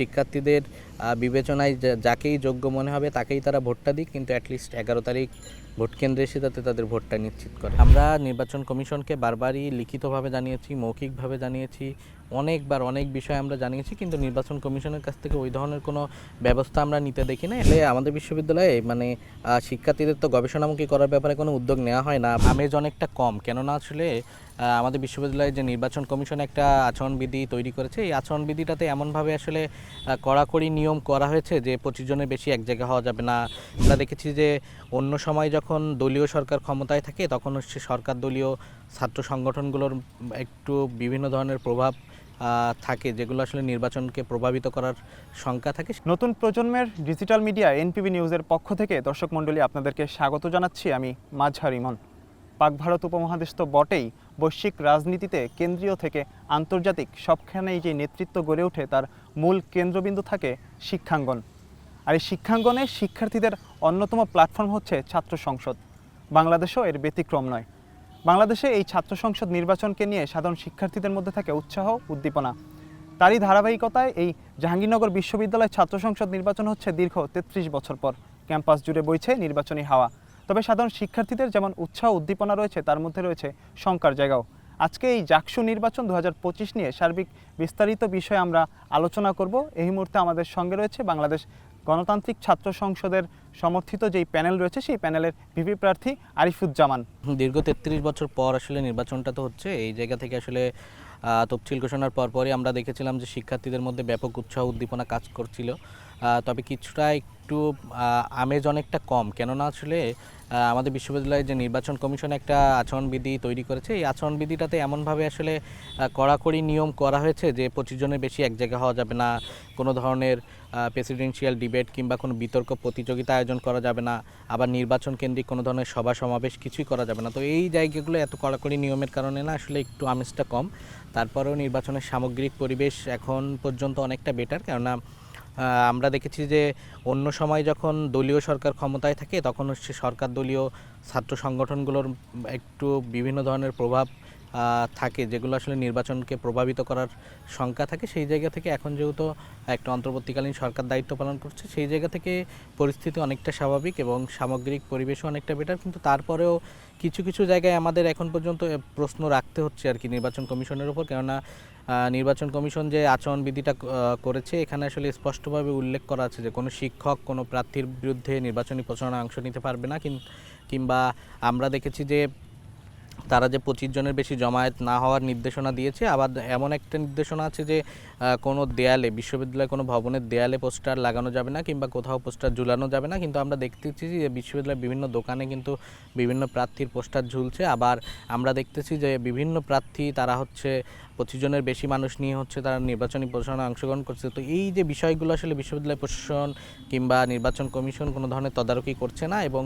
শিক্ষার্থীদের বিবেচনায় যাকেই যোগ্য মনে হবে তাকেই তারা ভোটটা দিক, কিন্তু অ্যাটলিস্ট এগারো তারিখ ভোট কেন্দ্রে এসে যাতে তাদের ভোটটা নিশ্চিত করে। আমরা নির্বাচন কমিশনকে বারবারই লিখিতভাবে জানিয়েছি, মৌখিকভাবে জানিয়েছি, অনেকবার অনেক বিষয় আমরা জানিয়েছি, কিন্তু নির্বাচন কমিশনের কাছ থেকে ওই ধরনের কোনো ব্যবস্থা আমরা নিতে দেখি না। এলে আমাদের বিশ্ববিদ্যালয়ে মানে শিক্ষার্থীদের তো গবেষণামুখী করার ব্যাপারে কোনো উদ্যোগ নেওয়া হয় না। আমেজ অনেকটা কম, কেননা আসলে আমাদের বিশ্ববিদ্যালয়ে যে নির্বাচন কমিশন একটা আচরণবিধি তৈরি করেছে। এই আচরণবিধিটাতে এমনভাবে আসলে কড়াকড়ি নিয়ম করা হয়েছে যে পঁচিশ জনের বেশি এক জায়গা হওয়া যাবে না। আমরা দেখেছি যে অন্য সময় যখন দলীয় সরকার ক্ষমতায় থাকে, তখন হচ্ছে সরকার দলীয় ছাত্র সংগঠনগুলোর একটু বিভিন্ন ধরনের প্রভাব থাকে, যেগুলো আসলে নির্বাচনকে প্রভাবিত করার শঙ্কা থাকে। নতুন প্রজন্মের ডিজিটাল মিডিয়া এনপিবি নিউজের পক্ষ থেকে দর্শক মণ্ডলী আপনাদেরকে স্বাগত জানাচ্ছি। আমি মাঝহার ইমন। পাক ভারত উপমহাদেশ তো বটেই বৈশ্বিক রাজনীতিতে কেন্দ্রীয় থেকে আন্তর্জাতিক সবখানেই যে নেতৃত্ব গড়ে ওঠে তার মূল কেন্দ্রবিন্দু থাকে শিক্ষাঙ্গন। আর এই শিক্ষাঙ্গনে শিক্ষার্থীদের অন্যতম প্ল্যাটফর্ম হচ্ছে ছাত্র সংসদ। বাংলাদেশও এর ব্যতিক্রম নয়। বাংলাদেশে এই ছাত্র সংসদ নির্বাচনকে নিয়ে সাধারণ শিক্ষার্থীদের মধ্যে থাকে উৎসাহ, উদ্দীপনা। তারই ধারাবাহিকতায় এই জাহাঙ্গীরনগর বিশ্ববিদ্যালয় ছাত্র সংসদ নির্বাচন হচ্ছে দীর্ঘ তেত্রিশ বছর পর। ক্যাম্পাস জুড়ে বইছে নির্বাচনী হাওয়া। তবে সাধারণ শিক্ষার্থীদের যেমন উৎসাহ উদ্দীপনা রয়েছে, তার মধ্যে রয়েছে শঙ্কার জায়গাও। আজকে এই জাকসু নির্বাচন দু হাজার পঁচিশ নিয়ে সার্বিক বিস্তারিত বিষয়ে আমরা আলোচনা করব। এই মুহূর্তে আমাদের সঙ্গে রয়েছে বাংলাদেশ গণতান্ত্রিক ছাত্র সংসদের সমর্থিত যেই প্যানেল রয়েছে, সেই প্যানেলের ভিপি প্রার্থী আরিফুজ্জামান। দীর্ঘ তেত্রিশ বছর পর আসলে নির্বাচনটা তো হচ্ছে। এই জায়গা থেকে আসলে তফসিল ঘোষণার পরপরই আমরা দেখেছিলাম যে শিক্ষার্থীদের মধ্যে ব্যাপক উৎসাহ উদ্দীপনা কাজ করছিল। তবে কিছুটা একটু আমেজ অনেকটা কম। কেননা আসলে আমাদের বিশ্ববিদ্যালয়ে যে নির্বাচন কমিশন একটা আচরণবিধি তৈরি করেছে। এই আচরণবিধিটাতে এমনভাবে আসলে কড়াকড়ি নিয়ম করা হয়েছে যে পঁচিশ জনের বেশি এক জায়গা হওয়া যাবে না, কোনো ধরনের প্রেসিডেন্সিয়াল ডিবেট কিংবা কোনো বিতর্ক প্রতিযোগিতা আয়োজন করা যাবে না, আবার নির্বাচন কেন্দ্রিক কোনো ধরনের সভা সমাবেশ কিছুই করা যাবে না। তো এই জায়গাগুলো এত কড়াকড়ি নিয়মের কারণে না আসলে একটু আমেজটা কম। তারপরেও নির্বাচনের সামগ্রিক পরিবেশ এখন পর্যন্ত অনেকটা বেটার কেননা আমরা দেখেছি যে অন্য সময় যখন দলীয় সরকার ক্ষমতায় থাকে, তখন হচ্ছে সরকার দলীয় ছাত্র সংগঠনগুলোর একটু বিভিন্ন ধরনের প্রভাব থাকে, যেগুলো আসলে নির্বাচনকে প্রভাবিত করার শঙ্কা থাকে। সেই জায়গা থেকে এখন যেহেতু একটা অন্তর্বর্তীকালীন সরকার দায়িত্ব পালন করছে, সেই জায়গা থেকে পরিস্থিতি অনেকটা স্বাভাবিক এবং সামগ্রিক পরিবেশও অনেকটা বেটার কিন্তু তারপরেও কিছু কিছু জায়গায় আমাদের এখন পর্যন্ত প্রশ্ন রাখতে হচ্ছে আর কি নির্বাচন কমিশনের উপর। কেননা নির্বাচন কমিশন যে আচরণবিধিটা বিধিটা করেছে, এখানে আসলে স্পষ্টভাবে উল্লেখ করা আছে যে কোনো শিক্ষক, কোনো প্রার্থীর বিরুদ্ধে নির্বাচনী প্রচারণায় অংশ নিতে পারবে না কিংবা আমরা দেখেছি যে তারা যে পঁচিশ জনের বেশি জমায়েত না হওয়ার নির্দেশনা দিয়েছে, আবার এমন একটা নির্দেশনা আছে যে কোনো দেয়ালে, বিশ্ববিদ্যালয়ে কোনো ভবনের দেয়ালে পোস্টার লাগানো যাবে না কিংবা কোথাও পোস্টার ঝুলানো যাবে না। কিন্তু আমরা দেখতেছি যে বিশ্ববিদ্যালয়ের বিভিন্ন দোকানে কিন্তু বিভিন্ন প্রার্থীর পোস্টার ঝুলছে। আবার আমরা দেখতেছি যে বিভিন্ন প্রার্থী তারা হচ্ছে পঁচিশ জনের বেশি মানুষ নিয়ে হচ্ছে তারা নির্বাচনী প্রচারণায় অংশগ্রহণ করছে। তো এই যে বিষয়গুলো আসলে বিশ্ববিদ্যালয় প্রশাসন কিংবা নির্বাচন কমিশন কোনো ধরনের তদারকি করছে না এবং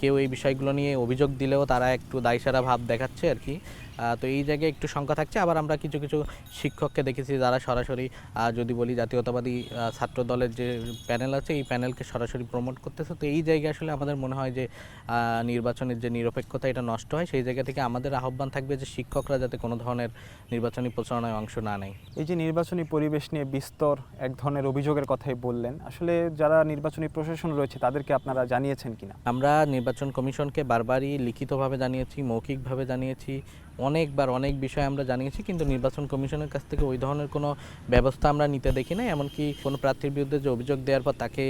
কেউ এই বিষয়গুলো নিয়ে অভিযোগ দিলেও তারা একটু দায়সারা ভাব দেখাচ্ছে আর কি। তো এই জায়গায় একটু শঙ্কা থাকছে। আবার আমরা কিছু কিছু শিক্ষককে দেখেছি যারা সরাসরি যদি বলি জাতীয়তাবাদী ছাত্র দলের যে প্যানেল আছে এই প্যানেলকে সরাসরি প্রমোট করতেছে। তো এই জায়গায় আসলে আমাদের মনে হয় যে নির্বাচনের যে নিরপেক্ষতা এটা নষ্ট হয়। সেই জায়গা থেকে আমাদের আহ্বান থাকবে যে শিক্ষকরা যাতে কোনো ধরনের নির্বাচনী প্রচারণায় অংশ না নেয়। এই যে নির্বাচনী পরিবেশ নিয়ে বিস্তর এক ধরনের অভিযোগের কথাই বললেন আসলে যারা নির্বাচনী প্রশাসন রয়েছে তাদেরকে আপনারা জানিয়েছেন কিনা? আমরা নির্বাচন কমিশনকে বারবারই লিখিতভাবে জানিয়েছি মৌখিকভাবে জানিয়েছি। অনেকবার অনেক বিষয় আমরা জানিয়েছি, কিন্তু নির্বাচন কমিশনের কাছ থেকে ওই ধরনের কোনো ব্যবস্থা আমরা নিতে দেখি না এমনকি কোনো প্রার্থীর বিরুদ্ধে যে অভিযোগ দেওয়ার পর তাকে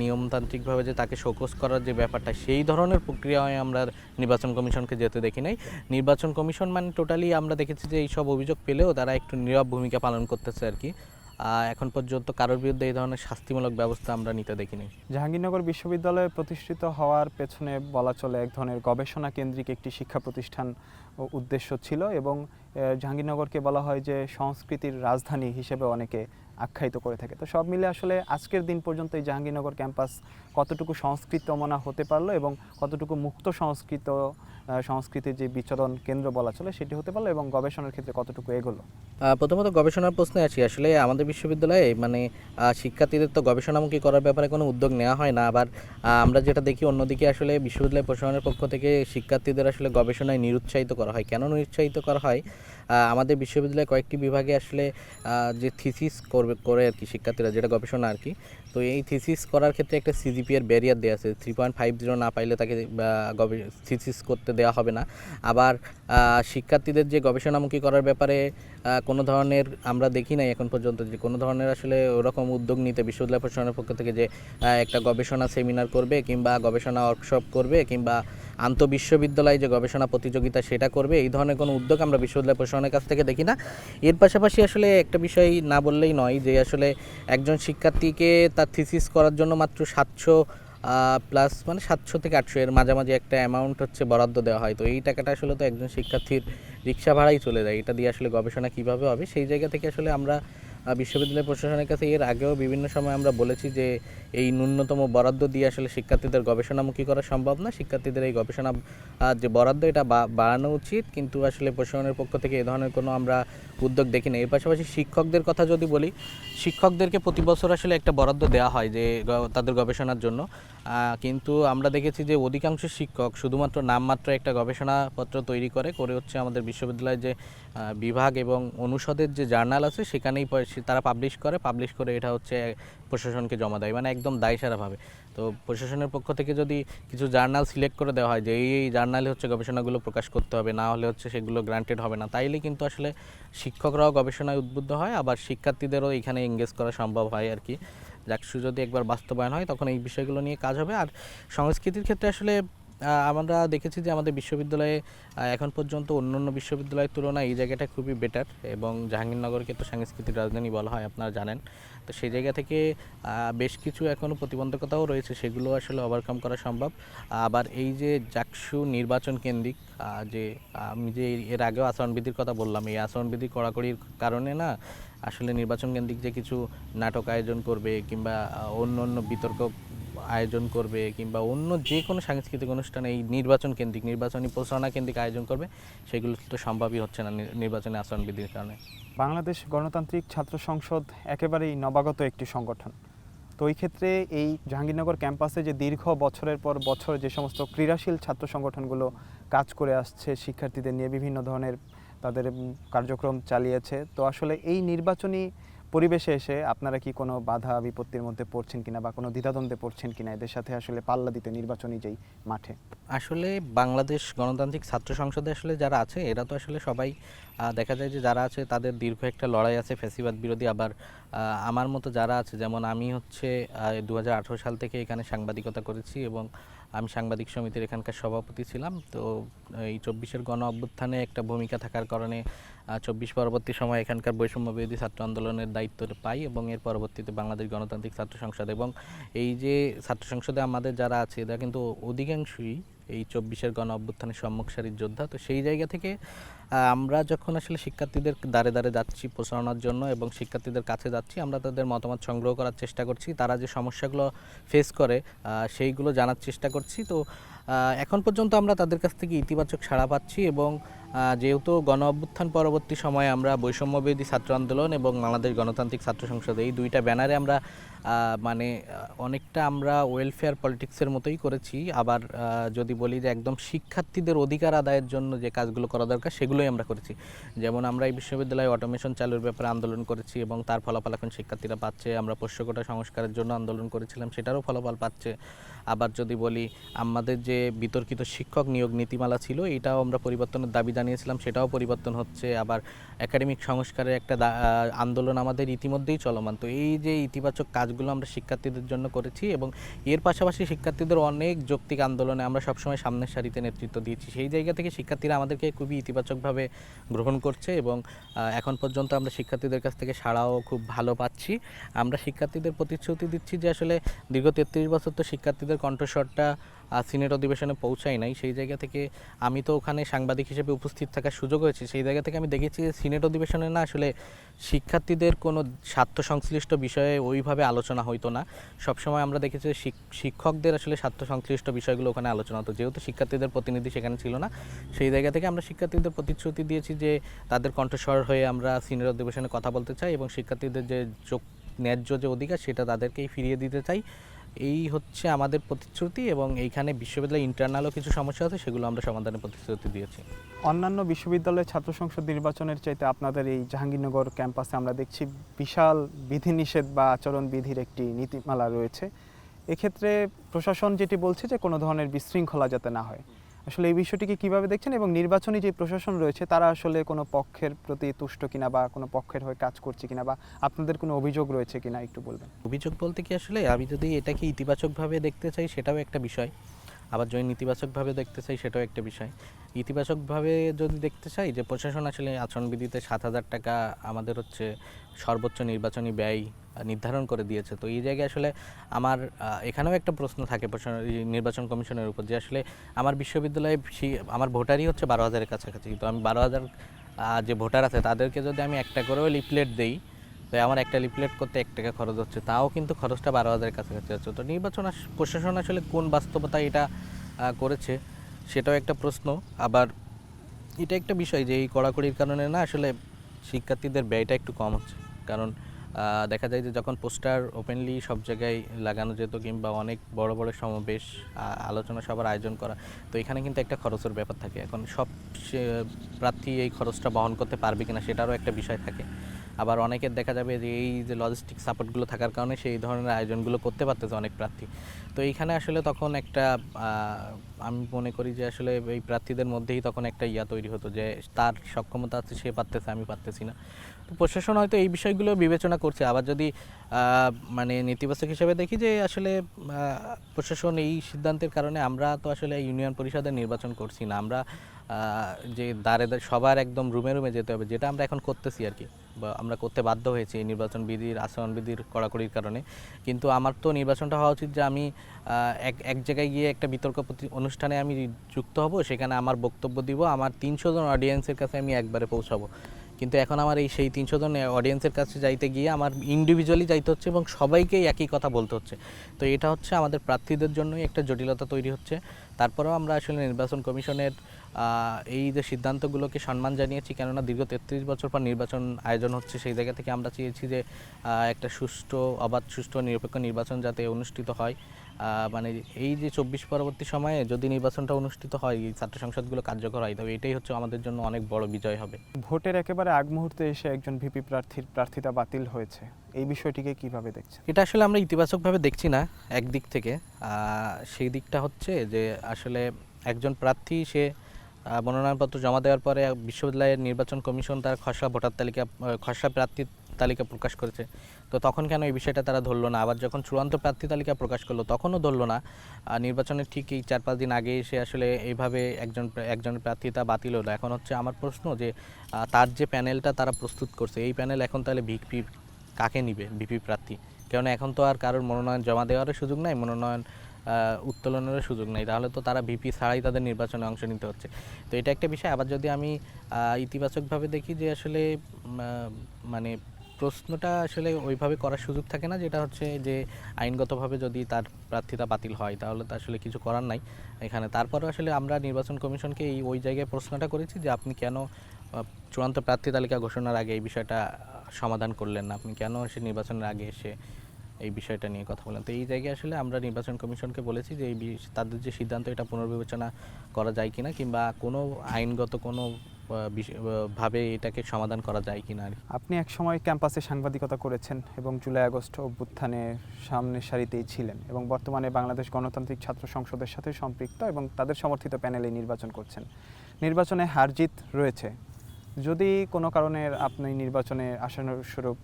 নিয়মতান্ত্রিকভাবে যে তাকে শোকস করার যে ব্যাপারটা, সেই ধরনের প্রক্রিয়ায় আমরা নির্বাচন কমিশনকে যেতে দেখি নাই। নির্বাচন কমিশন মানে টোটালি আমরা দেখেছি যে এইসব অভিযোগ পেলেও তারা একটু নীরব ভূমিকা পালন করতেছে আর কি। এখন পর্যন্ত কারোর বিরুদ্ধে এই ধরনের শাস্তিমূলক ব্যবস্থা আমরা নিতে দেখিনি। জাহাঙ্গীরনগর বিশ্ববিদ্যালয়ে প্রতিষ্ঠিত হওয়ার পেছনে বলা চলে এক ধরনের গবেষণা কেন্দ্রিক একটি শিক্ষা প্রতিষ্ঠান উদ্দেশ্য ছিল এবং জাহাঙ্গীরনগরকে বলা হয় যে সংস্কৃতির রাজধানী হিসেবে অনেকে আখ্যায়িত করে থাকে। তো সব মিলে আসলে আজকের দিন পর্যন্ত এই জাহাঙ্গীরনগর ক্যাম্পাস কতটুকু সংস্কৃতমনা হতে পারল এবং কতটুকু মুক্ত সংস্কৃত সংস্কৃতির যে বিচরণ কেন্দ্র বলা চলে, সেটি হতে পারল এবং গবেষণার ক্ষেত্রে কতটুকু এগোলো? প্রথমত গবেষণার প্রশ্নে আসি। আসলে আমাদের বিশ্ববিদ্যালয়ে মানে শিক্ষার্থীদের তো গবেষণামুখী করার ব্যাপারে কোনো উদ্যোগ নেওয়া হয় না। আবার আমরা যেটা দেখি, অন্যদিকে আসলে বিশ্ববিদ্যালয় প্রশাসনের পক্ষ থেকে শিক্ষার্থীদের আসলে গবেষণায় নিরুৎসাহিত করা হয়। কেন নিরুৎসাহিত করা হয়? আমাদের বিশ্ববিদ্যালয়ে কয়েকটি বিভাগে আসলে যে থিসিস করবে, করে আর কি শিক্ষার্থীরা, যেটা গবেষণা আর কি, তো এই থিসিস করার ক্ষেত্রে একটা সিজিপি এর ব্যারিয়ার দেওয়া আছে। থ্রি পয়েন্ট ফাইভ জিরো না পাইলে তাকে থিসিস করতে দেওয়া হবে না। আবার শিক্ষার্থীদের যে গবেষণামুখী করার ব্যাপারে কোনো ধরনের আমরা দেখি নাই এখন পর্যন্ত যে কোনো ধরনের আসলে ওরকম উদ্যোগ নিতে বিশ্ববিদ্যালয় প্রশাসনের পক্ষ থেকে যে একটা গবেষণা সেমিনার করবে কিংবা গবেষণা ওয়ার্কশপ করবে কিংবা আন্তঃবিশ্ববিদ্যালয় যে গবেষণা প্রতিযোগিতা সেটা করবে, এই ধরনের কোনো উদ্যোগ আমরা বিশ্ববিদ্যালয় প্রশাসনের কাছ থেকে দেখি না। এর পাশাপাশি আসলে একটা বিষয় না বললেই নয় যে আসলে একজন শিক্ষার্থীকে তার থিসিস করার জন্য মাত্র সাতশো প্লাস মানে সাতশো থেকে আটশো এর মাঝামাঝি একটা অ্যামাউন্ট হচ্ছে বরাদ্দ দেওয়া হয়। তো এই টাকাটা আসলে তো একজন শিক্ষার্থীর রিক্সা ভাড়াই চলে যায়। এটা দিয়ে আসলে গবেষণা কীভাবে হবে? সেই জায়গা থেকে আসলে আমরা বিশ্ববিদ্যালয় প্রশাসনের কাছে এর আগেও বিভিন্ন সময় আমরা বলেছি যে এই ন্যূনতম বরাদ্দ দিয়ে আসলে শিক্ষার্থীদের গবেষণামুখী করা সম্ভব না। শিক্ষার্থীদের এই গবেষণা যে বরাদ্দ, এটা বাড়ানো উচিত। কিন্তু আসলে প্রশাসনের পক্ষ থেকে এ ধরনের কোনো আমরা উদ্যোগ দেখি না। এর পাশাপাশি শিক্ষকদের কথা যদি বলি, শিক্ষকদেরকে প্রতি বছর আসলে একটা বরাদ্দ দেওয়া হয় যে তাদের গবেষণার জন্য। কিন্তু আমরা দেখেছি যে অধিকাংশ শিক্ষক শুধুমাত্র নামমাত্র একটা গবেষণাপত্র তৈরি করে করে হচ্ছে আমাদের বিশ্ববিদ্যালয়ের যে বিভাগ এবং অনুষদের যে জার্নাল আছে, সেখানেই তারা পাবলিশ করে পাবলিশ করে এটা হচ্ছে প্রশাসনকে জমা দেয় মানে একদম দায়সারাভাবে। তো প্রশাসনের পক্ষ থেকে যদি কিছু জার্নাল সিলেক্ট করে দেওয়া হয় যে এই এই জার্নালে হচ্ছে গবেষণাগুলো প্রকাশ করতে হবে, না হলে হচ্ছে সেগুলো গ্রান্টেড হবে না, তাইলে কিন্তু আসলে শিক্ষকরাও গবেষণায় উদ্বুদ্ধ হয়, আবার শিক্ষার্থীদেরও এখানে এঙ্গেজ করা সম্ভব হয় আর কি। যাকসু যদি একবার বাস্তবায়ন হয়, তখন এই বিষয়গুলো নিয়ে কাজ হবে। আর সংস্কৃতির ক্ষেত্রে আসলে আমরা দেখেছি যে আমাদের বিশ্ববিদ্যালয়ে এখন পর্যন্ত অন্য অন্য বিশ্ববিদ্যালয়ের তুলনায় এই জায়গাটা খুবই বেটার এবং জাহাঙ্গীরনগরকে তো সাংস্কৃতিক রাজধানী বলা হয়, আপনারা জানেন। তো সেই জায়গা থেকে বেশ কিছু এখনও প্রতিবন্ধকতাও রয়েছে, সেগুলো আসলে ওভারকাম করা সম্ভব। আবার এই যে জাকসু নির্বাচন কেন্দ্রিক যে আমি যে এর আগেও আচরণবিধির কথা বললাম, এই আচরণবিধি কড়াকড়ির কারণে না, আসলে নির্বাচন কেন্দ্রিক যে কিছু নাটক আয়োজন করবে কিংবা অন্য অন্য বিতর্ক আয়োজন করবে কিংবা অন্য যে কোনো সাংস্কৃতিক অনুষ্ঠানে এই নির্বাচন কেন্দ্রিক, নির্বাচনী প্রচারণা কেন্দ্রিক আয়োজন করবে, সেগুলো তো সম্ভবই হচ্ছে না নির্বাচনী আচরণবিধির কারণে। বাংলাদেশ গণতান্ত্রিক ছাত্র সংসদ একেবারেই নবাগত একটি সংগঠন। তো এই ক্ষেত্রে এই জাহাঙ্গীরনগর ক্যাম্পাসে যে দীর্ঘ বছরের পর বছর যে সমস্ত ক্রীড়াশীল ছাত্র সংগঠনগুলো কাজ করে আসছে, শিক্ষার্থীদের নিয়ে বিভিন্ন ধরনের তাদের কার্যক্রম চালিয়েছে, তো আসলে এই নির্বাচনী পরিবেশে এসে আপনারা কি কোনো বাধা বিপত্তির মধ্যে পড়ছেন কিনা বা কোনো দ্বিধাদ্বন্দ্বে পড়ছেন কিনা? এদের সাথে আসলে পাল্লা দিতে নির্বাচনী যেই মাঠে। আসলে বাংলাদেশ গণতান্ত্রিক ছাত্র সংসদে আসলে যারা আছে, এরা তো আসলে সবাই দেখা যায় যে যারা আছে তাদের দীর্ঘ একটা লড়াই আছে ফ্যাসিবাদ বিরোধী। আবার আমার মতো যারা আছে, যেমন আমি হচ্ছে দু হাজার আঠেরো সাল থেকে এখানে সাংবাদিকতা করেছি এবং আমি সাংবাদিক সমিতির এখানকার সভাপতি ছিলাম, তো এই চব্বিশের গণ অভ্যুত্থানে একটা ভূমিকা থাকার কারণে চব্বিশ পরবর্তী সময় এখানকার বৈষম্য বিরোধী ছাত্র আন্দোলনের দায়িত্ব পাই এবং এর পরবর্তীতে বাংলাদেশ গণতান্ত্রিক ছাত্র সংসদ এবং এই যে ছাত্র সংসদে আমাদের যারা আছে, এরা কিন্তু অধিকাংশই এই চব্বিশের গণ অভ্যুত্থানের সম্মুখ সারির যোদ্ধা। তো সেই জায়গা থেকে আমরা যখন আসলে শিক্ষার্থীদের দ্বারে দ্বারে যাচ্ছি প্রচারণার জন্য এবং শিক্ষার্থীদের কাছে যাচ্ছি, আমরা তাদের মতামত সংগ্রহ করার চেষ্টা করছি। তারা যে সমস্যাগুলো ফেস করে সেইগুলো জানার চেষ্টা করছি। তো এখন পর্যন্ত আমরা তাদের কাছ থেকে ইতিবাচক সাড়া পাচ্ছি এবং যেহেতু গণ অভ্যুত্থান পরবর্তী সময়ে আমরা বৈষম্যবিরোধী ছাত্র আন্দোলন এবং বাংলাদেশ গণতান্ত্রিক ছাত্র সংসদ এই দুইটা ব্যানারে আমরা মানে অনেকটা আমরা ওয়েলফেয়ার পলিটিক্সের মতোই করেছি। আবার যদি বলি যে একদম শিক্ষার্থীদের অধিকার আদায়ের জন্য যে কাজগুলো করা দরকার সেগুলোই আমরা করেছি। যেমন আমরা এই বিশ্ববিদ্যালয়ে অটোমেশন চালুর ব্যাপারে আন্দোলন করেছি এবং তার ফলাফল এখন শিক্ষার্থীরা পাচ্ছে। আমরা পোষ্যকোটা সংস্কারের জন্য আন্দোলন করেছিলাম, সেটারও ফলাফল পাচ্ছে। আবার যদি বলি আমাদের যে বিতর্কিত শিক্ষক নিয়োগ নীতিমালা ছিল, এটাও আমরা পরিবর্তনের দাবি জানিয়েছিলাম, সেটাও পরিবর্তন হচ্ছে। আবার একাডেমিক সংস্কারের একটা আন্দোলন আমাদের ইতিমধ্যেই চলমান। তো এই যে ইতিবাচক কাজগুলো আমরা শিক্ষার্থীদের জন্য করেছি এবং এর পাশাপাশি শিক্ষার্থীদের অনেক যৌক্তিক আন্দোলনে আমরা সবসময় সামনের সারিতে নেতৃত্ব দিয়েছি। সেই জায়গা থেকে শিক্ষার্থীরা আমাদেরকে খুবই ইতিবাচকভাবে গ্রহণ করছে এবং এখন পর্যন্ত আমরা শিক্ষার্থীদের কাছ থেকে সাড়াও খুব ভালো পাচ্ছি। আমরা শিক্ষার্থীদের প্রতিশ্রুতি দিচ্ছি যে আসলে দীর্ঘ তেত্রিশ বছর তো শিক্ষার্থীদের কণ্ঠস্বরটা সিনেট অধিবেশনে পৌঁছাই নাই। সেই জায়গা থেকে আমি তো ওখানে সাংবাদিক হিসেবে উপস্থিত থাকার সুযোগ হয়েছে। সেই জায়গা থেকে আমি দেখেছি যে সিনেট অধিবেশনে না আসলে শিক্ষার্থীদের কোনো স্বার্থ সংশ্লিষ্ট বিষয়ে ওইভাবে আলোচনা হইতো না। সবসময় আমরা দেখেছি শিক্ষকদের আসলে স্বার্থ সংশ্লিষ্ট বিষয়গুলো ওখানে আলোচনা হতো। যেহেতু শিক্ষার্থীদের প্রতিনিধি সেখানে ছিল না, সেই জায়গা থেকে আমরা শিক্ষার্থীদের প্রতিশ্রুতি দিয়েছি যে তাদের কণ্ঠস্বর হয়ে আমরা সিনিয়র অধিবেশনে কথা বলতে চাই এবং শিক্ষার্থীদের যে যোগ ন্যায্য যে অধিকার সেটা তাদেরকেই ফিরিয়ে দিতে চাই। এই হচ্ছে আমাদের প্রতিশ্রুতি এবং এইখানে বিশ্ববিদ্যালয় ইন্টারনালও কিছু সমস্যা আছে, সেগুলো আমরা সমাধানের প্রতিশ্রুতি দিয়েছি। অন্যান্য বিশ্ববিদ্যালয়ের ছাত্র সংসদ নির্বাচনের চাইতে আপনাদের এই জাহাঙ্গীরনগর ক্যাম্পাসে আমরা দেখছি বিশাল বিধিনিষেধ বা আচরণ বিধির একটি নীতিমালা রয়েছে। এক্ষেত্রে প্রশাসন যেটি বলছে যে কোনো ধরনের বিশৃঙ্খলা যাতে না হয়। আসলে এই বিষয়টিকে কীভাবে দেখছেন এবং নির্বাচনী যে প্রশাসন রয়েছে, তারা আসলে কোনো পক্ষের প্রতি তুষ্ট কিনা বা কোনো পক্ষের হয়ে কাজ করছে কিনা বা আপনাদের কোনো অভিযোগ রয়েছে কিনা একটু বলবেন? অভিযোগ বলতে কি আসলে আমি যদি এটাকে ইতিবাচকভাবে দেখতে চাই সেটাও একটা বিষয়। আবার যদি নেতিবাচকভাবে দেখতে চাই, সেটাও একটা বিষয়। ইতিবাচকভাবে যদি দেখতে চাই যে, প্রশাসন আসলে আচরণবিধিতে সাত হাজার টাকা আমাদের হচ্ছে সর্বোচ্চ নির্বাচনী ব্যয় নির্ধারণ করে দিয়েছে। তো এই জায়গায় আসলে আমার এখানেও একটা প্রশ্ন থাকে নির্বাচন কমিশনের উপর যে, আসলে আমার বিশ্ববিদ্যালয়ে আমার ভোটারই হচ্ছে বারো হাজারের কাছাকাছি। তো আমি বারো হাজার যে ভোটার আছে, তাদেরকে যদি আমি একটা করেও লিফলেট দেই আমার একটা লিফলেট করতে এক টাকা খরচ হচ্ছে। তাও কিন্তু খরচটা বারো হাজারের কাছাকাছি হচ্ছে। তো নির্বাচন প্রশাসন আসলে কোন বাস্তবতা এটা করেছে, সেটাও একটা প্রশ্ন। আবার এটা একটা বিষয় যে এই কড়াকড়ির কারণে না আসলে শিক্ষার্থীদের ব্যয়টা একটু কম হচ্ছে। কারণ দেখা যায় যে যখন পোস্টার ওপেনলি সব জায়গায় লাগানো যেত কিংবা অনেক বড় বড় সমাবেশ আলোচনা সভার আয়োজন করা, তো এখানে কিন্তু একটা খরচের ব্যাপার থাকে। এখন সব প্রার্থী এই খরচটা বহন করতে পারবে কিনা সেটারও একটা বিষয় থাকে। আবার অনেকের দেখা যাবে যে এই যে লজিস্টিক সাপোর্টগুলো থাকার কারণে সেই ধরনের আয়োজনগুলো করতে পারতেছে অনেক প্রার্থী। তো এইখানে আসলে তখন একটা আমি মনে করি যে আসলে এই প্রার্থীদের মধ্যেই তখন একটা ইয়া তৈরি হতো যে তার সক্ষমতা আছে, সে পারতেছে, আমি পারতেছি না। তো প্রশাসন হয়তো এই বিষয়গুলো বিবেচনা করছে। আবার যদি মানে নেতিবাচক হিসেবে দেখি যে আসলে প্রশাসন এই সিদ্ধান্তের কারণে আমরা তো আসলে ইউনিয়ন পরিষদের নির্বাচন করছি না। আমরা যে দাঁড়ে সবার একদম রুমে রুমে যেতে হবে, যেটা আমরা এখন করতেছি আর কি। বা আমরা করতে বাধ্য হয়েছি এই নির্বাচন বিধির আচরণ বিধির কড়াকড়ির কারণে। কিন্তু আমার তো নির্বাচনটা হওয়া উচিত যে আমি এক এক জায়গায় গিয়ে একটা বিতর্ক অনুষ্ঠানে আমি যুক্ত হব, সেখানে আমার বক্তব্য দিব, আমার তিনশো জন অডিয়েন্সের কাছে আমি একবারে পৌঁছাবো। কিন্তু এখন আমার এই সেই তিনশো জন অডিয়েন্সের কাছে যাইতে গিয়ে আমার ইন্ডিভিজুয়ালি যাইতে হচ্ছে এবং সবাইকেই একই কথা বলতে হচ্ছে। তো এটা হচ্ছে আমাদের প্রার্থীদের জন্যই একটা জটিলতা তৈরি হচ্ছে। তারপরেও আমরা আসলে নির্বাচন কমিশনের এই যে সিদ্ধান্তগুলোকে সম্মান জানিয়েছি কেননা দীর্ঘ তেত্রিশ বছর পর নির্বাচন আয়োজন হচ্ছে সেই জায়গা থেকে আমরা চেয়েছি যে একটা সুষ্ঠু অবাধ সুষ্ঠু নিরপেক্ষ নির্বাচন যাতে অনুষ্ঠিত হয়। মানে এই যে চব্বিশ পরবর্তী সময়ে যদি নির্বাচনটা অনুষ্ঠিত হয় এই ছাত্র সংসদগুলো কার্যকর হয় তবে এটাই হচ্ছে আমাদের জন্য অনেক বড় বিজয় হবে। ভোটের একেবারে আগ মুহূর্তে এসে একজন ভিপি প্রার্থীর প্রার্থিতা বাতিল হয়েছে। এই বিষয়টিকে কীভাবে দেখছেন? এটা আসলে আমরা ইতিবাচকভাবে দেখছি না একদিক থেকে। সেই দিকটা হচ্ছে যে আসলে একজন প্রার্থী সে মনোনয়নপত্র জমা দেওয়ার পরে বিশ্ববিদ্যালয়ের নির্বাচন কমিশন তার খসড়া ভোটার তালিকা খসড়া প্রার্থীর তালিকা প্রকাশ করেছে। তো তখন কেন এই বিষয়টা তারা ধরলো না? আবার যখন চূড়ান্ত প্রার্থী তালিকা প্রকাশ করল, তখনও ধরলো না। নির্বাচনের ঠিক এই চার পাঁচ দিন আগে এসে আসলে এইভাবে একজন একজনের প্রার্থিতা বাতিল হলো। এখন হচ্ছে আমার প্রশ্ন যে তার যে প্যানেলটা তারা প্রস্তুত করছে, এই প্যানেল এখন তাহলে ভিপি কাকে নিবে, ভিপি প্রার্থী? কেননা এখন তো আর কারোর মনোনয়ন জমা দেওয়ারও সুযোগ নাই। মনোনয়ন উত্তোলনেরও সুযোগ নেই। তাহলে তো তারা ভিপি ছাড়াই তাদের নির্বাচনে অংশ নিতে হচ্ছে। তো এটা একটা বিষয়। আবার যদি আমি ইতিবাচকভাবে দেখি যে আসলে মানে প্রশ্নটা আসলে ওইভাবে করার সুযোগ থাকে না, যেটা হচ্ছে যে আইনগতভাবে যদি তার প্রার্থিতা বাতিল হয়, তাহলে তো আসলে কিছু করার নাই। এখানে তারপরেও আসলে আমরা নির্বাচন কমিশনকে এই, ওই জায়গায় প্রশ্নটা করেছি যে আপনি কেন চূড়ান্ত প্রার্থী তালিকা ঘোষণার আগে এই বিষয়টা সমাধান করলেন না? আপনি কেন সে নির্বাচনের আগে এসে এই বিষয়টা নিয়ে কথা বলেন তো এই জায়গায় আসলে আমরা নির্বাচন কমিশনকে বলেছি যে এই তাদের যে সিদ্ধান্ত, এটা পুনর্বিবেচনা করা যায় কিনা কিংবা কোনো আইনগত কোনো ভাবে এটাকে সমাধান করা যায় কিনা। আপনি এক সময় ক্যাম্পাসে সাংবাদিকতা করেছেন এবং জুলাই আগস্ট অভ্যুত্থানে সামনের সারিতেই ছিলেন এবং বর্তমানে বাংলাদেশ গণতান্ত্রিক ছাত্র সংসদের সাথে সম্পৃক্ত এবং তাদের সমর্থিত প্যানেলে নির্বাচন করছেন। নির্বাচনে হারজিত রয়েছে। যদি কোনো কারণে আপনি নির্বাচনে আশানুস্বরূপ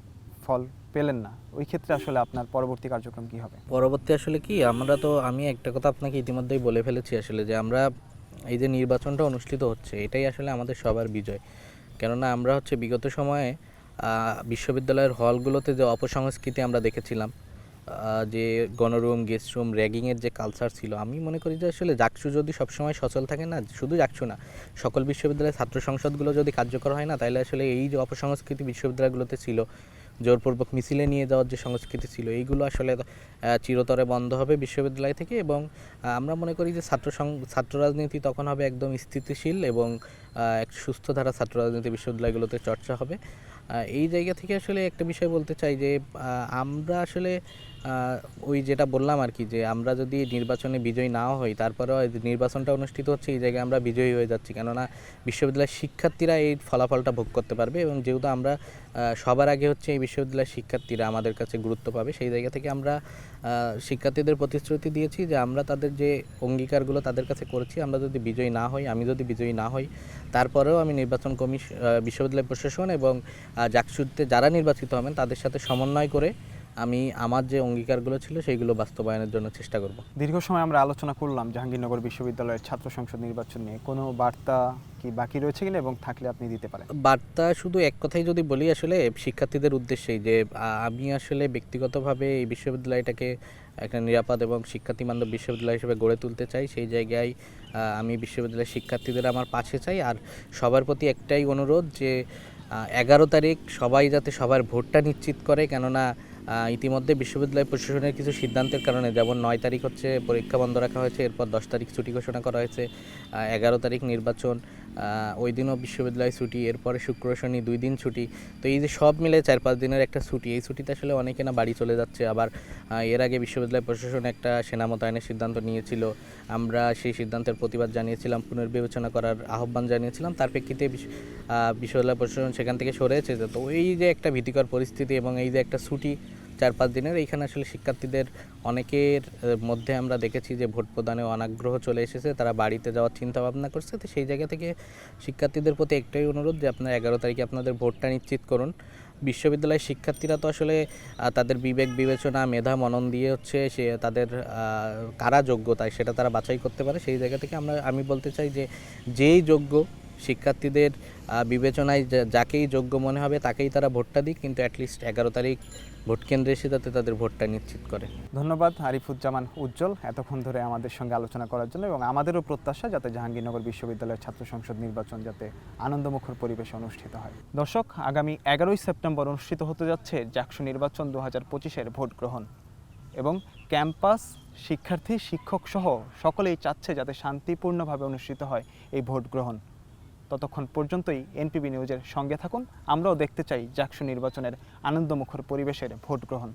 ফল পেলেন না, ওই ক্ষেত্রে আসলে আপনার পরবর্তী কার্যক্রম কি হবে? পরবর্তী আসলে কি, আমরা তো, আমি একটা কথা আপনাকে ইতিমধ্যেই বলে ফেলেছি আসলে যে আমরা এই যে নির্বাচনটা অনুষ্ঠিত হচ্ছে, এটাই আসলে আমাদের সবার বিজয়। কেননা আমরা হচ্ছে বিগত সময়ে বিশ্ববিদ্যালয়ের হলগুলোতে যে অপসংস্কৃতি আমরা দেখেছিলাম যে গণরুম, গেস্ট রুম, র্যাগিংয়ের যে কালচার ছিল, আমি মনে করি যে আসলে জাকসু যদি সবসময় সচল থাকে না, শুধু জাকসু না, সকল বিশ্ববিদ্যালয়ের ছাত্র সংসদগুলো যদি কার্যকর হয় না তাহলে আসলে এই যে অপসংস্কৃতি বিশ্ববিদ্যালয়গুলোতে ছিল জোরপূর্বক মিছিলে নিয়ে যাওয়ার যে সংস্কৃতি ছিল, এইগুলো আসলে চিরতরে বন্ধ হবে বিশ্ববিদ্যালয় থেকে এবং আমরা মনে করি যে ছাত্র ছাত্র রাজনীতি তখন হবে একদম স্থিতিশীল এবং এক সুস্থ ধারা ছাত্র রাজনীতি বিশ্ববিদ্যালয়গুলোতে চর্চা হবে। এই জায়গা থেকে আসলে একটা বিষয় বলতে চাই যে আমরা আসলে ওই যেটা বললাম আর কি যে আমরা যদি নির্বাচনে বিজয়ী নাও হই তারপরেও নির্বাচনটা অনুষ্ঠিত হচ্ছে এই জায়গায় আমরা বিজয়ী হয়ে যাচ্ছি। কেননা বিশ্ববিদ্যালয়ের শিক্ষার্থীরা এই ফলাফলটা ভোগ করতে পারবে এবং যেহেতু আমরা সবার আগে হচ্ছে এই বিশ্ববিদ্যালয়ের শিক্ষার্থীরা আমাদের কাছে গুরুত্ব পাবে সেই জায়গা থেকে আমরা শিক্ষার্থীদের প্রতিশ্রুতি দিয়েছি যে আমরা তাদের যে অঙ্গীকারগুলো তাদের কাছে করেছি আমরা যদি বিজয়ী না হই আমি যদি বিজয়ী না হই তারপরেও আমি নির্বাচন কমিশ আহ, বিশ্ববিদ্যালয় প্রশাসন এবং জাকসুতে যারা নির্বাচিত হবেন তাদের সাথে সমন্বয় করে আমি আমার যে অঙ্গীকারগুলো ছিল সেইগুলো বাস্তবায়নের জন্য চেষ্টা করব। দীর্ঘ সময় আমরা আলোচনা করলাম জাহাঙ্গীরনগর বিশ্ববিদ্যালয়ের ছাত্র সংসদ নির্বাচন নিয়ে। কোনো বার্তা কি বাকি রয়েছে কিনা এবং থাকলে আপনি দিতে পারেন? বার্তা শুধু এক কথাই যদি বলি আসলে শিক্ষার্থীদের উদ্দেশ্যেই যে আমি আসলে ব্যক্তিগতভাবে এই বিশ্ববিদ্যালয়টাকে একটা নিরাপদ এবং শিক্ষার্থী বান্ধব বিশ্ববিদ্যালয় হিসেবে গড়ে তুলতে চাই। সেই জায়গায় আমি বিশ্ববিদ্যালয়ের শিক্ষার্থীদের আমার পাশে চাই। আর সবার প্রতি একটাই অনুরোধ যে এগারো তারিখ সবাই যাতে সবার ভোটটা নিশ্চিত করে। কেননা ইতিমধ্যে বিশ্ববিদ্যালয় প্রশাসনের কিছু সিদ্ধান্তের কারণে, যেমন নয় তারিখ হচ্ছে পরীক্ষা বন্ধ রাখা হয়েছে, এরপর দশ তারিখ ছুটি ঘোষণা করা হয়েছে এগারো তারিখ নির্বাচন ওই দিনও বিশ্ববিদ্যালয় ছুটি, এরপরে শুক্র, শনি দুই দিন ছুটি। তো এই যে সব মিলে চার পাঁচ দিনের একটা ছুটি, এই ছুটিতে আসলে অনেকে না বাড়ি চলে যাচ্ছে। আবার এর আগে বিশ্ববিদ্যালয় প্রশাসন একটা সেনা মোতায়েনের সিদ্ধান্ত নিয়েছিল। আমরা সেই সিদ্ধান্তের প্রতিবাদ জানিয়েছিলাম, পুনর্বিবেচনা করার আহ্বান জানিয়েছিলাম। তার প্রেক্ষিতে বিশ্ববিদ্যালয় প্রশাসন সেখান থেকে সরে এসেছে। তো এই যে একটা ভীতিকর পরিস্থিতি এবং এই যে একটা ছুটি চার পাঁচ দিনের। এইখানে আসলে শিক্ষার্থীদের অনেকের মধ্যে আমরা দেখেছি যে ভোট প্রদানে অনাগ্রহ চলে এসেছে, তারা বাড়িতে যাওয়ার চিন্তা ভাবনা করছে। তো সেই জায়গা থেকে শিক্ষার্থীদের প্রতি একটাই অনুরোধ যে আপনারা এগারো তারিখে আপনাদের ভোটটা নিশ্চিত করুন। বিশ্ববিদ্যালয়ের শিক্ষার্থীরা তো আসলে তাদের বিবেক বিবেচনা, মেধা মনন দিয়ে হচ্ছে সে তাদের কারা যোগ্যতায় সেটা তারা বাছাই করতে পারে। সেই জায়গা থেকে আমরা, আমি বলতে চাই যে যেই যোগ্য শিক্ষার্থীদের বিবেচনায় যাকেই যোগ্য মনে হবে তাকেই তারা ভোটটা দিক, কিন্তু অ্যাটলিস্ট এগারো তারিখ ভোট কেন্দ্রে এসে যাতে তাদের ভোটটা নিশ্চিত করে। ধন্যবাদ, আরিফুজ্জামান উজ্জ্বল, এতক্ষণ ধরে আমাদের সঙ্গে আলোচনা করার জন্য এবং আমাদেরও প্রত্যাশা যাতে জাহাঙ্গীরনগর বিশ্ববিদ্যালয়ের ছাত্র সংসদ নির্বাচন যাতে আনন্দমুখর পরিবেশে অনুষ্ঠিত হয়। দর্শক, আগামী এগারোই সেপ্টেম্বর অনুষ্ঠিত হতে যাচ্ছে জাকসু নির্বাচন দু হাজার পঁচিশের ভোট গ্রহণ এবং ক্যাম্পাস, শিক্ষার্থী শিক্ষক সহ সকলেই চাচ্ছে যাতে শান্তিপূর্ণভাবে অনুষ্ঠিত হয় এই ভোট গ্রহণ। ততক্ষণ পর্যন্তই এনপিবি নিউজের সঙ্গে থাকুন। আমরাও দেখতে চাই জাকসু নির্বাচনের আনন্দমুখর পরিবেশের ভোট গ্রহণ